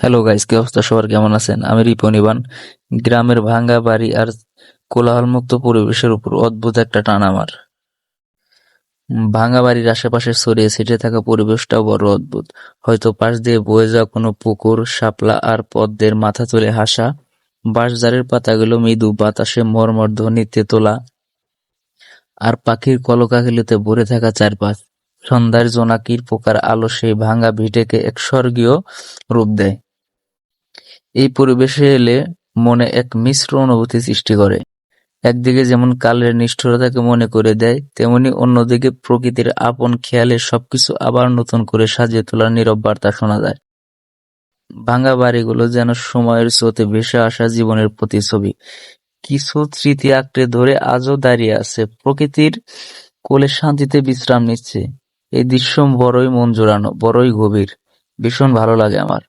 Hello guys কি অবস্থা? সবার কেমন আছেন? আমি রিপন ইবান গ্রামের ভাঙ্গা বাড়ি আর কোলাহলমুক্ত পরিবেশের উপর অদ্ভুত একটা টান আমার। ভাঙ্গা বাড়ির আশেপাশে ছড়িয়ে ছিটে থাকা পরিবেশটাও বড় অদ্ভুত। হয়তো পাশ দিয়ে বয়ে যাওয়া কোনো পুকুর, শাপলা আর পদ্মের মাথা তুলে হাসা, বাঁশঝাড়ের পাতাগুলো মৃদু বাতাসে মর্মর ধ্বনিতে তোলা, আর পাখির কলকাকলিতে ভরে থাকা চারপাশ। সন্ধ্যার জোনাকির পোকার আলো সেই ভাঙা ভিটেকে এক স্বর্গীয় রূপ দেয়। এই পরিবেশে এলে মনে এক মিশ্র অনুভূতি সৃষ্টি করে। একদিকে যেমন কালের নিষ্ঠুরতাকে মনে করে দেয়, তেমনি অন্যদিকে প্রকৃতির আপন খেয়ালে সবকিছু আবার নতুন করে সাজিয়ে তোলার নীরব বার্তা শোনা যায়। ভাঙা বাড়িগুলো যেন সময়ের স্রোতে ভেসে আসা জীবনের প্রতিছবি কিছু স্মৃতি আঁকড়ে ধরে আজও দাঁড়িয়ে আছে। প্রকৃতির কোলে শান্তিতে বিশ্রাম নিচ্ছে। এই দৃশ্য বড়ই মন জোড়ানো, বড়ই গভীর। ভীষণ ভালো লাগে আমার।